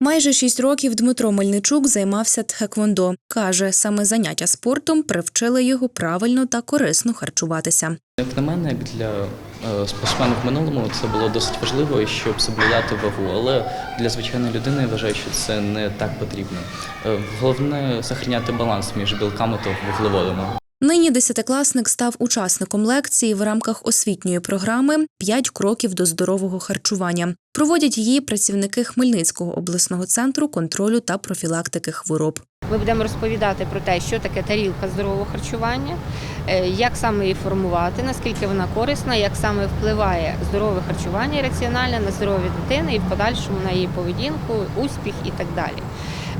Майже шість років Дмитро Мельничук займався тхеквондо. Каже, саме заняття спортом привчили його правильно та корисно харчуватися. Як на мене, як для е, спортсмена в минулому це було досить важливо, щоб соблюдати вагу. Але для звичайної людини я вважаю, що це не так потрібно. Е, Головне зберігати баланс між білками та вуглеводами. Нині десятикласник став учасником лекції в рамках освітньої програми «П'ять кроків до здорового харчування. Проводять її працівники Хмельницького обласного центру контролю та профілактики хвороб. Ми будемо розповідати про те, що таке тарілка здорового харчування, е, як саме її формувати, наскільки вона корисна, як саме впливає здорове харчування раціональне на здоров'я дитини і в подальшому на її поведінку, успіх і так далі.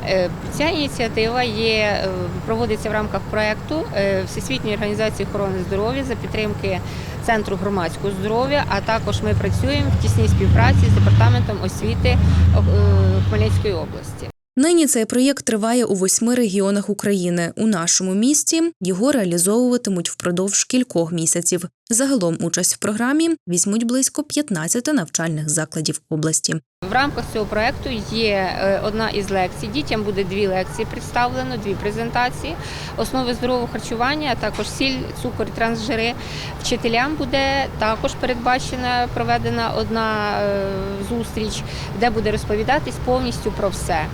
Е, Ця ініціатива є, е, проводиться в рамках проєкту е, Всесвітньої організації охорони здоров'я за підтримки Центру громадського здоров'я, а також ми працюємо в тісній співпраці з департаментом освіти Хмельницької області. Нині цей проєкт триває у восьми регіонах України. У нашому місті його реалізовуватимуть впродовж кількох місяців. Загалом участь в програмі візьмуть близько 15 навчальних закладів області. В рамках цього проекту є е, одна із лекцій. Дітям буде дві лекції представлено, дві презентації. Основи здорового харчування, також сіль, цукор, трансжири. Вчителям буде також передбачена проведена одна е, зустріч, де буде розповідатись повністю про все.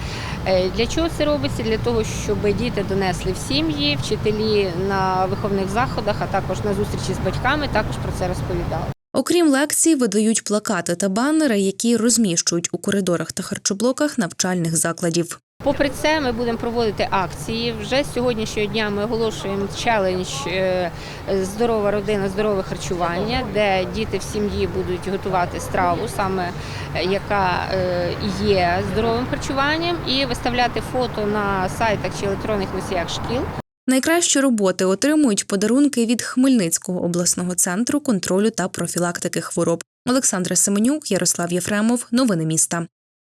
Е, Для чого це робиться? Для того, щоб діти донесли в сім'ї, вчителі на виховних заходах, а також на зустрічі з батьками також про це розповідали. Окрім лекцій, видають плакати та банери, які розміщують у коридорах та харчоблоках навчальних закладів. Попри це, ми будемо проводити акції. Вже з сьогоднішнього дня ми оголошуємо челендж е, Здорова родина, здорове харчування, де діти в сім'ї будуть готувати страву, саме е, яка е, є здоровим харчуванням, і виставляти фото на сайтах чи електронних носіях шкіл. Найкращі роботи отримують подарунки від Хмельницького обласного центру контролю та профілактики хвороб. Олександра Семенюк, Ярослав Єфремов. Новини міста.